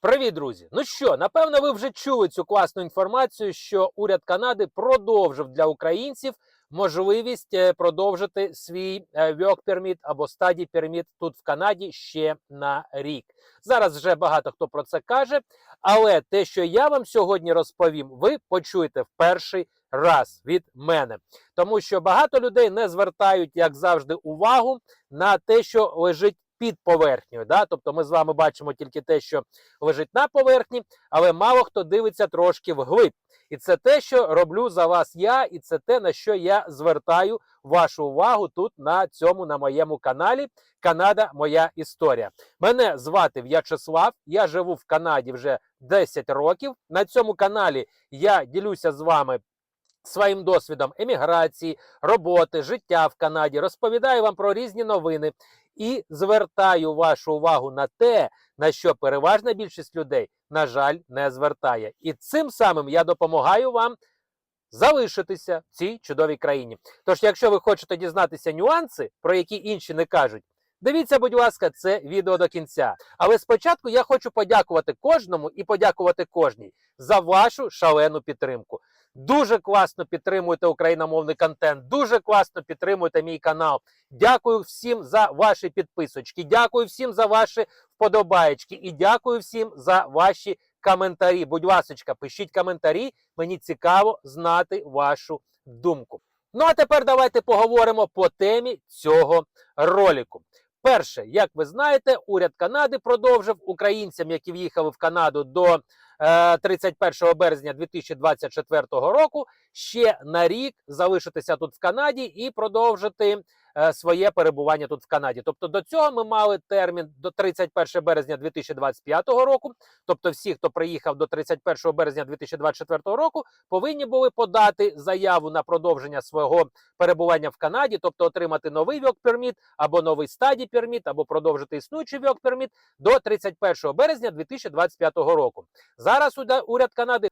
Привіт, друзі! Ну що, напевно, ви вже чули цю класну інформацію, що уряд Канади продовжив для українців можливість е, продовжити свій е, work permit або study permit тут в Канаді ще на рік. Зараз вже багато хто про це каже, але те, що я вам сьогодні розповім, ви почуєте в перший раз від мене, тому що багато людей не звертають, як завжди, увагу на те, що лежить під поверхнею. Да? Тобто ми з вами бачимо тільки те, що лежить на поверхні, але мало хто дивиться трошки вглиб. І це те, що роблю за вас я, і це те, на що я звертаю вашу увагу тут на цьому на моєму каналі. Канада Моя історія. Мене звати В'ячеслав. Я живу в Канаді вже 10 років. На цьому каналі я ділюся з вами. Своїм досвідом еміграції, роботи, життя в Канаді, розповідаю вам про різні новини і звертаю вашу увагу на те, на що переважна більшість людей, на жаль, не звертає. І цим самим я допомагаю вам залишитися в цій чудовій країні. Тож, якщо ви хочете дізнатися нюанси, про які інші не кажуть, дивіться, будь ласка, це відео до кінця. Але спочатку я хочу подякувати кожному і подякувати кожній за вашу шалену підтримку. Дуже класно підтримуєте україномовний контент, дуже класно підтримуєте мій канал. Дякую всім за ваші підписочки, дякую всім за ваші вподобаєчки і дякую всім за ваші коментарі. Будь ласочка, пишіть коментарі, мені цікаво знати вашу думку. Ну а тепер давайте поговоримо по темі цього ролику. Перше, як ви знаєте, уряд Канади продовжив українцям, які в'їхали в Канаду до е, 31 березня 2024 року, ще на рік залишитися тут в Канаді і продовжити е, своє перебування тут в Канаді. Тобто до цього ми мали термін до 31 березня 2025 року. Тобто, всі, хто приїхав до 31 березня 2024 року, повинні були подати заяву на продовження свого перебування в Канаді, тобто отримати новий work permit або новий стадій permit, або продовжити існуючий work permit до 31 березня 2025 року. Зараз уряд Канади е,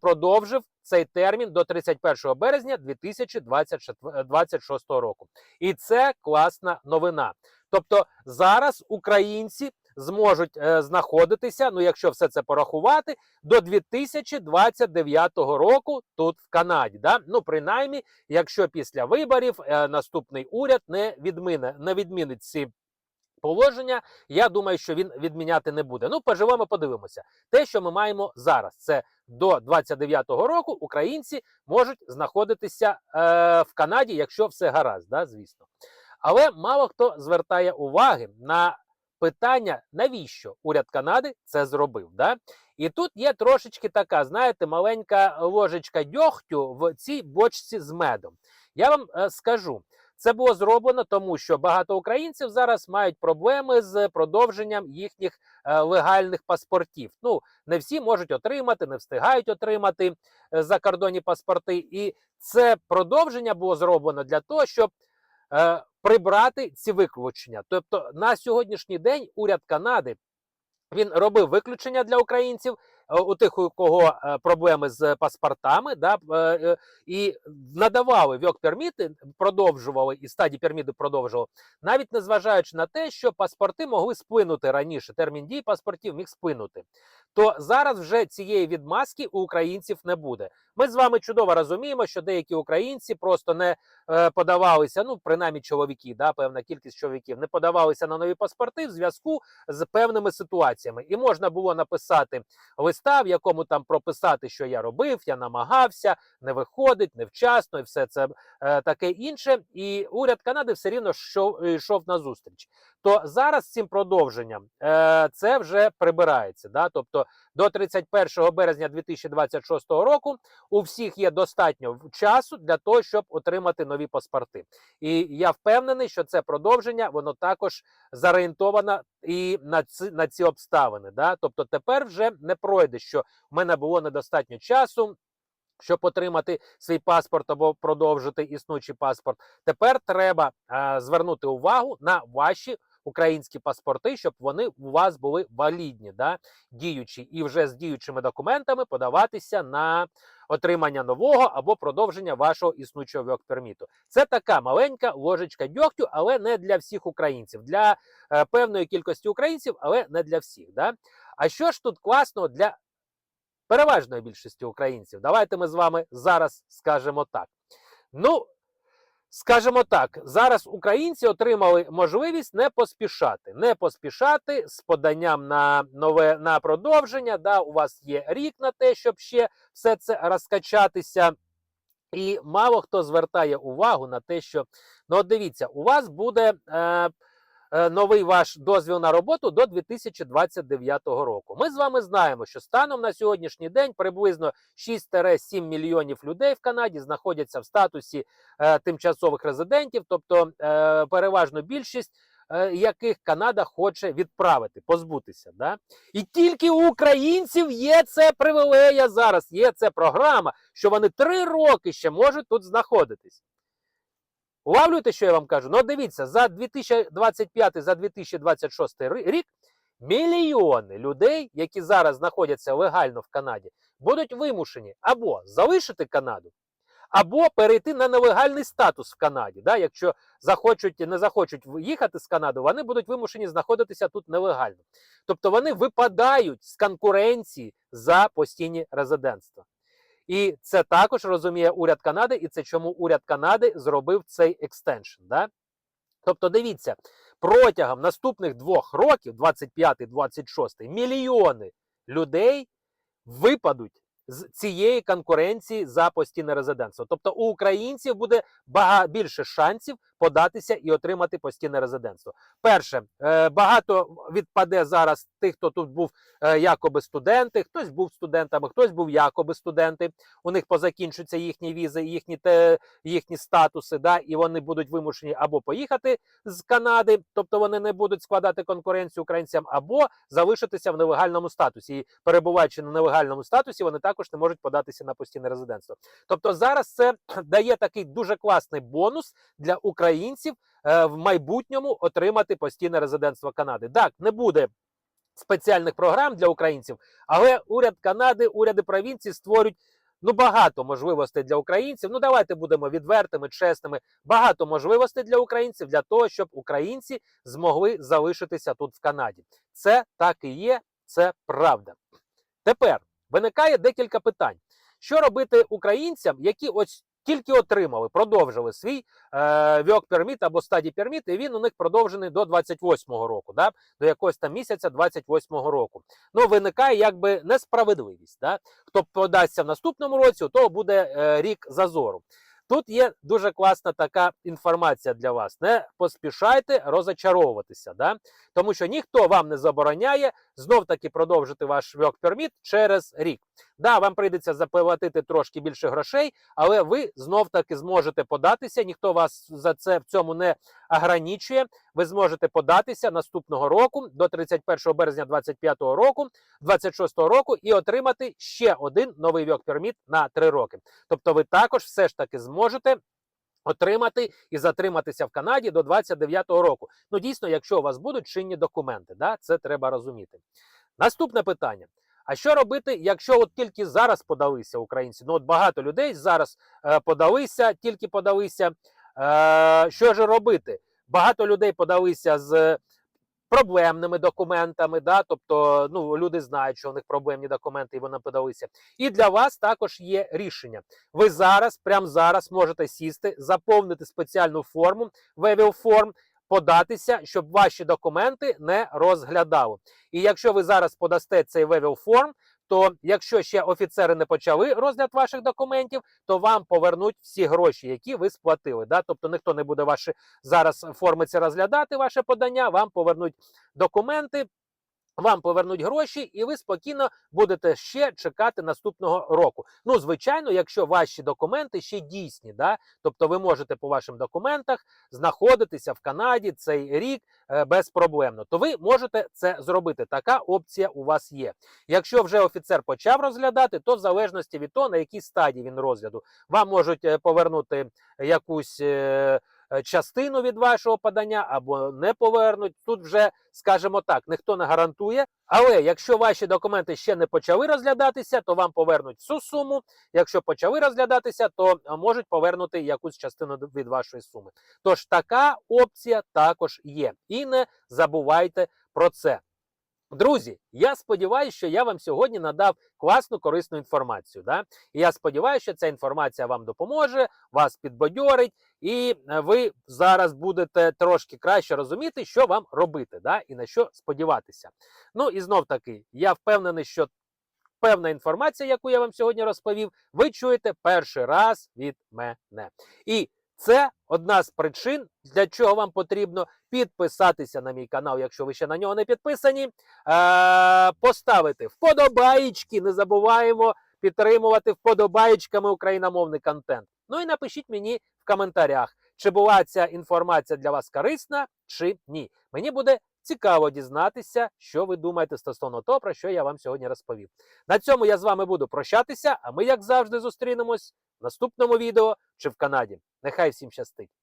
продовжив цей термін до 31 березня 2026 року. І це класна новина. Тобто зараз українці зможуть е, знаходитися, ну якщо все це порахувати, до 2029 року тут в Канаді. Да? Ну, принаймні, якщо після виборів е, наступний уряд не відміне, не відмінить ці положення, я думаю, що він відміняти не буде. Ну, поживемо, подивимося. Те, що ми маємо зараз, це до 29-го року українці можуть знаходитися е, в Канаді, якщо все гаразд, да, звісно. Але мало хто звертає уваги на питання, навіщо уряд Канади це зробив. Да? І тут є трошечки така, знаєте, маленька ложечка дьогтю в цій бочці з медом. Я вам е, скажу, це було зроблено тому, що багато українців зараз мають проблеми з продовженням їхніх е, легальних паспортів. Ну, не всі можуть отримати, не встигають отримати е, закордонні паспорти. І це продовження було зроблено для того, щоб е, прибрати ці виключення. Тобто на сьогоднішній день уряд Канади він робив виключення для українців. У тих, у кого е, проблеми з паспортами, да, е, е, і надавали вьок-перміти, продовжували і стадії перміти продовжували, навіть незважаючи на те, що паспорти могли сплинути раніше. Термін дії паспортів міг сплинути. То зараз вже цієї відмазки у українців не буде. Ми з вами чудово розуміємо, що деякі українці просто не подавалися, ну принаймні чоловіки, да, певна кількість чоловіків не подавалися на нові паспорти в зв'язку з певними ситуаціями. І можна було написати листа, в якому там прописати, що я робив, я намагався, не виходить, невчасно, і все це е, таке інше. І уряд Канади все рівно йшов, йшов на зустріч. То зараз цим продовженням е, це вже прибирається. Да? Тобто до 31 березня 2026 року у всіх є достатньо часу для того, щоб отримати нові паспорти. І я впевнений, що це продовження воно також зорієнтовано і на ці, на ці обставини. Да? Тобто тепер вже не пройде, що в мене було недостатньо часу. Щоб отримати свій паспорт або продовжити існуючий паспорт, тепер треба е, звернути увагу на ваші українські паспорти, щоб вони у вас були валідні, да, діючі, і вже з діючими документами подаватися на отримання нового або продовження вашого існуючого вьок-перміту. Це така маленька ложечка дьогтю, але не для всіх українців, для е, певної кількості українців, але не для всіх. Да? А що ж тут класного для переважної більшості українців? Давайте ми з вами зараз скажемо так. Ну, скажімо так, зараз українці отримали можливість не поспішати, не поспішати з поданням на нове на продовження. Да, у вас є рік на те, щоб ще все це розкачатися. І мало хто звертає увагу на те, що ну от дивіться, у вас буде е, новий ваш дозвіл на роботу до 2029 року. Ми з вами знаємо, що станом на сьогоднішній день приблизно 6-7 мільйонів людей в Канаді знаходяться в статусі е, тимчасових резидентів, тобто е, переважно більшість. е, Яких Канада хоче відправити, позбутися, да і тільки у українців є це привілея зараз. Є це програма, що вони три роки ще можуть тут знаходитись. Улавлюєте, що я вам кажу? Ну, дивіться, за 2025, за 2026 рік мільйони людей, які зараз знаходяться легально в Канаді, будуть вимушені або залишити Канаду, або перейти на нелегальний статус в Канаді. Да? Якщо захочуть, не захочуть їхати з Канади, вони будуть вимушені знаходитися тут нелегально. Тобто вони випадають з конкуренції за постійні резидентства. І це також розуміє уряд Канади, і це чому уряд Канади зробив цей екстеншн. Да? Тобто, дивіться, протягом наступних двох років, 25-26, мільйони людей випадуть з цієї конкуренції за постійне резидентство. Тобто у українців буде бага більше шансів податися і отримати постійне резидентство. Перше, е, багато відпаде зараз тих, хто тут був е, якоби студенти, хтось був студентами, хтось був якоби студенти. У них позакінчуються їхні візи, їхні те, їхні статуси, да, і вони будуть вимушені або поїхати з Канади, тобто вони не будуть складати конкуренцію українцям, або залишитися в нелегальному статусі. І перебуваючи на нелегальному статусі, вони також не можуть податися на постійне резидентство. Тобто зараз це дає такий дуже класний бонус для українців е, в майбутньому отримати постійне резидентство Канади. Так, не буде спеціальних програм для українців, але уряд Канади, уряди провінції створюють ну багато можливостей для українців. Ну давайте будемо відвертими, чесними. Багато можливостей для українців для того, щоб українці змогли залишитися тут в Канаді. Це так і є, це правда. Тепер виникає декілька питань. Що робити українцям, які ось тільки отримали, продовжили свій е, work permit або study permit, і він у них продовжений до 28-го року, да? до якогось там місяця 28-го року. Ну, виникає якби несправедливість. Да? Хто подасться в наступному році, у того буде е, рік зазору. Тут є дуже класна така інформація для вас. Не поспішайте розочаровуватися, да? тому що ніхто вам не забороняє знов таки продовжити ваш work permit через рік. Да, вам прийдеться заплатити трошки більше грошей, але ви знов таки зможете податися. Ніхто вас за це в цьому не ограничує. Ви зможете податися наступного року до 31 березня 2025 року, 26 року і отримати ще один новий permit на 3 роки. Тобто, ви також все ж таки зможете. Отримати і затриматися в Канаді до 29-го року. Ну, дійсно, якщо у вас будуть чинні документи, да, це треба розуміти. Наступне питання: а що робити, якщо от тільки зараз подалися українці? Ну, от багато людей зараз е, подалися, тільки подалися. Е, що ж робити? Багато людей подалися з проблемними документами, да, тобто ну, люди знають, що у них проблемні документи, і вони подалися. І для вас також є рішення. Ви зараз, прямо зараз, можете сісти, заповнити спеціальну форму, Form, податися, щоб ваші документи не розглядали. І якщо ви зараз подасте цей Webel форм, то якщо ще офіцери не почали розгляд ваших документів, то вам повернуть всі гроші, які ви сплатили. Да? Тобто ніхто не буде ваші зараз форми це розглядати, ваше подання, вам повернуть документи. Вам повернуть гроші, і ви спокійно будете ще чекати наступного року. Ну, звичайно, якщо ваші документи ще дійсні, да? тобто ви можете по вашим документах знаходитися в Канаді цей рік е, безпроблемно, то ви можете це зробити. Така опція у вас є. Якщо вже офіцер почав розглядати, то в залежності від того, на якій стадії він розгляду, вам можуть е, повернути якусь. е, Частину від вашого подання або не повернуть. Тут вже, скажімо так, ніхто не гарантує. Але якщо ваші документи ще не почали розглядатися, то вам повернуть всю суму. Якщо почали розглядатися, то е, можуть повернути якусь частину від вашої суми. Тож така опція також є. І не забувайте про це. Друзі, я сподіваюся, що я вам сьогодні надав класну корисну інформацію. Да? І я сподіваюся, що ця інформація вам допоможе, вас підбадьорить, і е, ви зараз будете трошки краще розуміти, що вам робити, да? і на що сподіватися. Ну і знов таки, я впевнений, що певна інформація, яку я вам сьогодні розповів, ви чуєте перший раз від мене. І це одна з причин, для чого вам потрібно підписатися на мій канал, якщо ви ще на нього не підписані. Е, поставити вподобаєчки, не забуваємо підтримувати вподобаєчками україномовний контент. Ну і напишіть мені в коментарях, чи була ця інформація для вас корисна, чи ні. Мені буде цікаво дізнатися, що ви думаєте стосовно того, про що я вам сьогодні розповів. На цьому я з вами буду прощатися, а ми, як завжди, зустрінемось в наступному відео чи в Канаді. Нехай всім щастить!